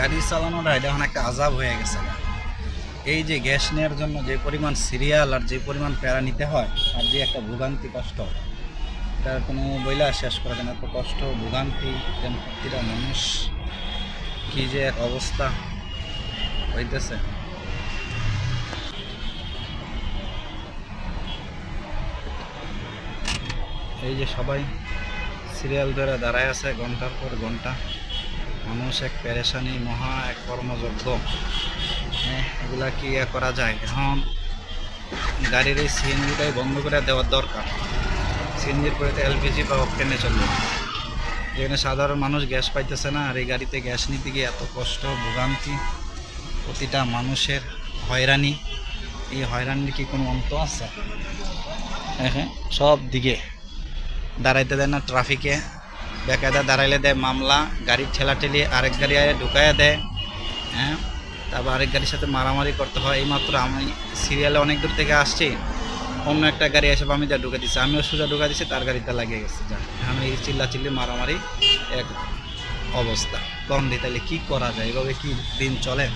গাড়ি চালানোটা এটা এখন একটা আজাব হয়ে গেছে। এই যে গ্যাস নেওয়ার জন্য যে পরিমাণ সিরিয়াল আর যে পরিমাণ প্যারা নিতে হয়, আর যে একটা ভোগান্তি কষ্ট তার কোনো বইলা শেষ করা যায় না। এত কষ্ট, ভোগান্তি, যেন প্রতিটা মানুষ কি যে এক অবস্থা হইতেছে। এই যে সবাই সিরিয়াল ধরে দাঁড়ায় আছে ঘণ্টার পর ঘণ্টা। মানুষ এক পেরেশানি মহা এক কর্মযজ্ঞ। হ্যাঁ, এগুলা কি আর করা যায়? এখন গাড়ির এই সিএনজিটাই বন্ধ করে দেওয়ার দরকার। সিএনজির পরে তো এলপিজি বা অপটেনে চলবে। যেখানে সাধারণ মানুষ গ্যাস পাইতেছে না আর এই গাড়িতে গ্যাস নিতে গিয়ে এত কষ্ট ভোগান্তি প্রতিটা মানুষের হয়রানি এই হয়রানির কি কোনো অন্ত আছে? হ্যাঁ হ্যাঁ সব দিকে। দাঁড়াইতে দেয় না ট্রাফিকে। বেকায়দা দাঁড়াইলে দেয় মামলা, গাড়ির ঠেলা ঠেলি আরেক গাড়ি ঢুকাইয়া দেয় হ্যাঁ? তারপর আরেক গাড়ির সাথে মারামারি করতে হয়। এইমাত্র আমি সিরিয়ালে অনেক দূর থেকে আসছি, অন্য একটা গাড়ি এসে আমি যা ঢুকে দিচ্ছি আমিও সোজা ঢুকা দিচ্ছি তার গাড়িতে লাগিয়ে গেছে। যা এই চিল্লা চিল্লি মারামারি এক অবস্থা। কম দিই তাহলে কী করা যায়? এভাবে কি দিন চলে?